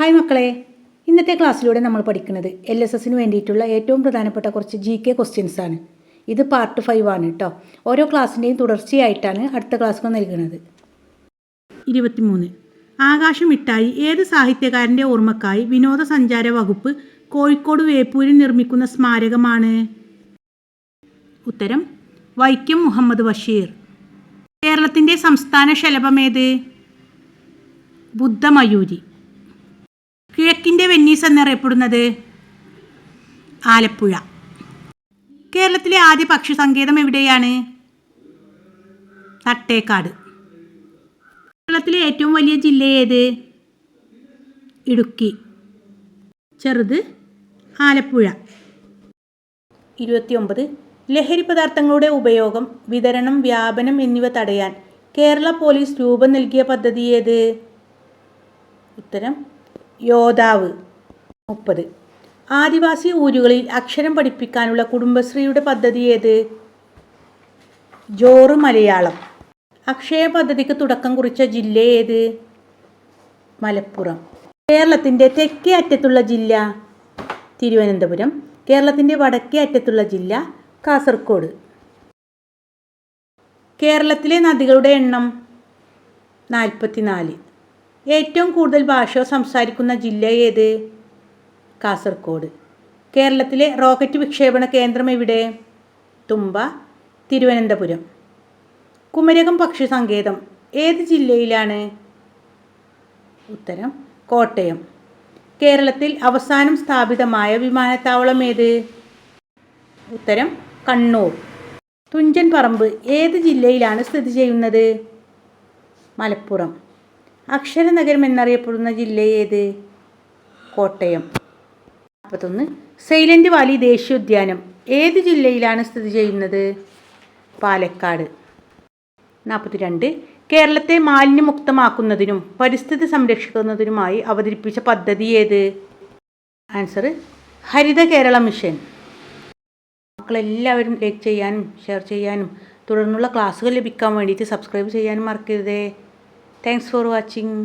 Hi മക്കളെ. ഇന്നത്തെ ക്ലാസ്സിലൂടെ നമ്മൾ പഠിക്കുന്നത് എൽ എസ് എസിന് വേണ്ടിയിട്ടുള്ള ഏറ്റവും പ്രധാനപ്പെട്ട കുറച്ച് ജി കെ ക്വസ്റ്റ്യൻസ് ആണ്. ഇത് പാർട്ട് ഫൈവ് ആണ് കേട്ടോ ഓരോ ക്ലാസ്സിന്റെയും തുടർച്ചയായിട്ടാണ് അടുത്ത ക്ലാസ്സുകൾ നൽകുന്നത്. ഇരുപത്തിമൂന്ന്. ആകാശമിട്ടായി ഏത് സാഹിത്യകാരന്റെ ഓർമ്മക്കായി വിനോദസഞ്ചാര വകുപ്പ് കോഴിക്കോട് വേപ്പൂരിൽ നിർമ്മിക്കുന്ന സ്മാരകമാണ്? ഉത്തരം വൈക്കം മുഹമ്മദ് ബഷീർ. കേരളത്തിന്റെ സംസ്ഥാന ശലഭമേത് ബുദ്ധമയൂരി. എന്നറിയപ്പെടുന്നത്? ആലപ്പുഴ. കേരളത്തിലെ ആദ്യ പക്ഷി സങ്കേതം എവിടെയാണ്? തട്ടേക്കാട്. കേരളത്തിലെ ഏറ്റവും വലിയ ജില്ല ഏത്? ഇടുക്കി. ചെറുത് ആലപ്പുഴ. ഇരുപത്തിയൊമ്പത്. ലഹരി പദാർത്ഥങ്ങളുടെ ഉപയോഗം വിതരണം വ്യാപനം എന്നിവ തടയാൻ കേരള പോലീസ് രൂപം നൽകിയ പദ്ധതി ഏത്? ഉത്തരം യോദ്ധാവ്. മുപ്പത്. ആദിവാസി ഊരുകളിൽ അക്ഷരം പഠിപ്പിക്കാനുള്ള കുടുംബശ്രീയുടെ പദ്ധതി ഏത്? ജോറ് മലയാളം. അക്ഷയ പദ്ധതിക്ക് തുടക്കം കുറിച്ച ജില്ല ഏത്? മലപ്പുറം. കേരളത്തിന്റെ തെക്കേ അറ്റത്തുള്ള ജില്ല തിരുവനന്തപുരം. കേരളത്തിന്റെ വടക്കേ അറ്റത്തുള്ള ജില്ല കാസർഗോഡ് കേരളത്തിലെ നദികളുടെ എണ്ണം നാൽപ്പത്തിനാല്. ഏറ്റവും കൂടുതൽ ഭാഷ സംസാരിക്കുന്ന ജില്ല ഏത്? കാസർഗോഡ് കേരളത്തിലെ റോക്കറ്റ് വിക്ഷേപണ കേന്ദ്രം എവിടെ? തുമ്പ തിരുവനന്തപുരം. കുമരകം പക്ഷി സങ്കേതം. ഏത് ജില്ലയിലാണ്? ഉത്തരം കോട്ടയം. കേരളത്തിൽ അവസാനം സ്ഥാപിതമായ വിമാനത്താവളം ഏത്? ഉത്തരം കണ്ണൂർ. തുഞ്ചൻ പറമ്പ് ഏത് ജില്ലയിലാണ് സ്ഥിതി ചെയ്യുന്നത്? മലപ്പുറം. അക്ഷരനഗരം എന്നറിയപ്പെടുന്ന ജില്ല ഏത്? കോട്ടയം. നാൽപ്പത്തൊന്ന് സൈലന്റ് വാലി ദേശീയോദ്യാനം. ഏത് ജില്ലയിലാണ് സ്ഥിതി ചെയ്യുന്നത്? പാലക്കാട്. നാൽപ്പത്തി രണ്ട് കേരളത്തെ മാലിന്യമുക്തമാക്കുന്നതിനും പരിസ്ഥിതി സംരക്ഷിക്കുന്നതിനുമായി അവതരിപ്പിച്ച പദ്ധതി ഏത്? Answer Haritha Kerala mission. മക്കളെല്ലാവരും like ചെയ്യാനും ഷെയർ ചെയ്യാനും തുടർന്നുള്ള ക്ലാസ്സുകൾ ലഭിക്കാൻ വേണ്ടിയിട്ട് സബ്സ്ക്രൈബ് ചെയ്യാനും മറക്കരുതേ. Thanks for watching.